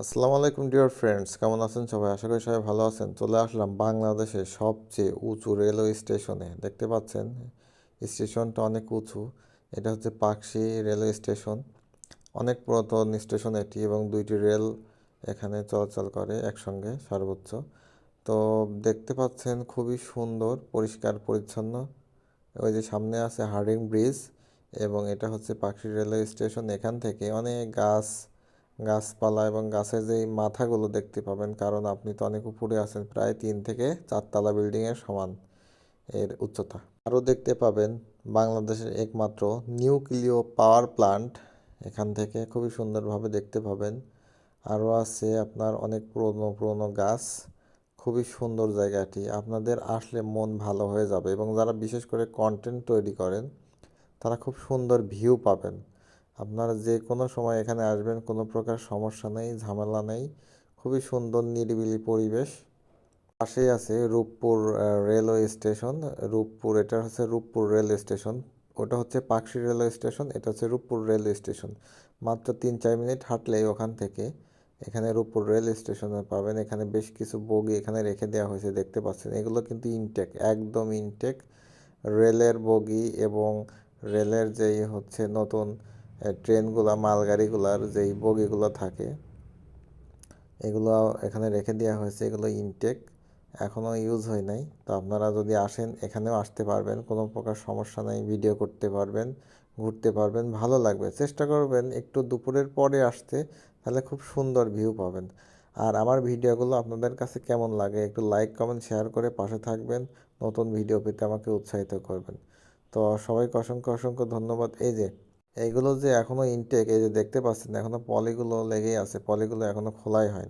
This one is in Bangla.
আসসালামু আলাইকুম, ডিয়ার ফ্রেন্ডস। কেমন আছেন সবাই? আশা করি সবাই ভালো আছেন। চলে আসলাম বাংলাদেশের সবচেয়ে উঁচু রেলওয়ে স্টেশনে। দেখতে পাচ্ছেন, স্টেশনটা অনেক উঁচু। এটা হচ্ছে পাকশি রেলওয়ে স্টেশন। অনেক পুরাতন স্টেশন এটি এবং দুইটি রেল এখানে চলাচল করে একসঙ্গে, সর্বোচ্চ। তো দেখতে পাচ্ছেন, খুবই সুন্দর, পরিষ্কার, পরিচ্ছন্ন। ওই যে সামনে আছে হার্ডিং ব্রিজ এবং এটা হচ্ছে পাকশি রেলওয়ে স্টেশন। এখান থেকে অনেক গাছ গাছপালা এবং গাছের যেই মাথাগুলো দেখতে পাবেন, কারণ আপনি তো অনেক উপরে আছেন, প্রায় তিন থেকে চারতলা বিল্ডিংয়ের সমান এর উচ্চতা। আরও দেখতে পাবেন বাংলাদেশের একমাত্র নিউক্লিয় পাওয়ার প্লান্ট, এখান থেকে খুবই সুন্দরভাবে দেখতে পাবেন। আরও আছে আপনার অনেক পুরনো পুরনো গাছ, খুবই সুন্দর জায়গাটি, আপনাদের আসলে মন ভালো হয়ে যাবে এবং যারা বিশেষ করে কন্টেন্ট তৈরি করেন, তারা খুব সুন্দর ভিউ পাবেন। আপনারা যে কোনো সময় এখানে আসবেন, কোনো প্রকার সমস্যা নেই, ঝামেলা নেই। খুবই সুন্দর, নিরিবিলি পরিবেশ। পাশেই আছে রূপপুর রেলওয়ে স্টেশন। রূপপুর, এটা হচ্ছে রূপপুর রেল স্টেশন। ওটা হচ্ছে পাকশি রেলওয়ে স্টেশন, এটা হচ্ছে রূপপুর রেল স্টেশন। মাত্র তিন চার মিনিট হাঁটলেই ওখান থেকে এখানে রূপপুর রেল স্টেশনে পাবেন। এখানে বেশ কিছু বগি এখানে রেখে দেওয়া হয়েছে, দেখতে পাচ্ছেন। এগুলো কিন্তু ইনটেক, একদম ইনটেক। রেলের বগি এবং রেলের যেই হচ্ছে নতুন ট্রেনগুলা মালগাড়িগুলার যেই বগিগুলো থাকে, এগুলো এখানে রেখে দেওয়া হয়েছে। এগুলো ইনটেক এখনও ইউজ হয় নাই। তো আপনারা যদি আসেন, এখানেও আসতে পারবেন, কোনো প্রকার সমস্যা নেই ভিডিও করতে পারবেন, ঘুরতে পারবেন, ভালো লাগবে। চেষ্টা করবেন একটু দুপুরের পরে আসতে, তাহলে খুব সুন্দর ভিউ পাবেন। আর আমার ভিডিওগুলো আপনাদের কাছে কেমন লাগে, একটু লাইক কমেন্ট শেয়ার করে পাশে থাকবেন, নতুন ভিডিও পেতে আমাকে উৎসাহিত করবেন। তো সবাইকে অসংখ্য অসংখ্য ধন্যবাদ। এই যে এইগুলো যে এখনও ইনটেক এই যে দেখতে পাচ্ছেন, এখনও পলিগুলো লেগেই আছে, পলিগুলো এখনও খোলাই হয়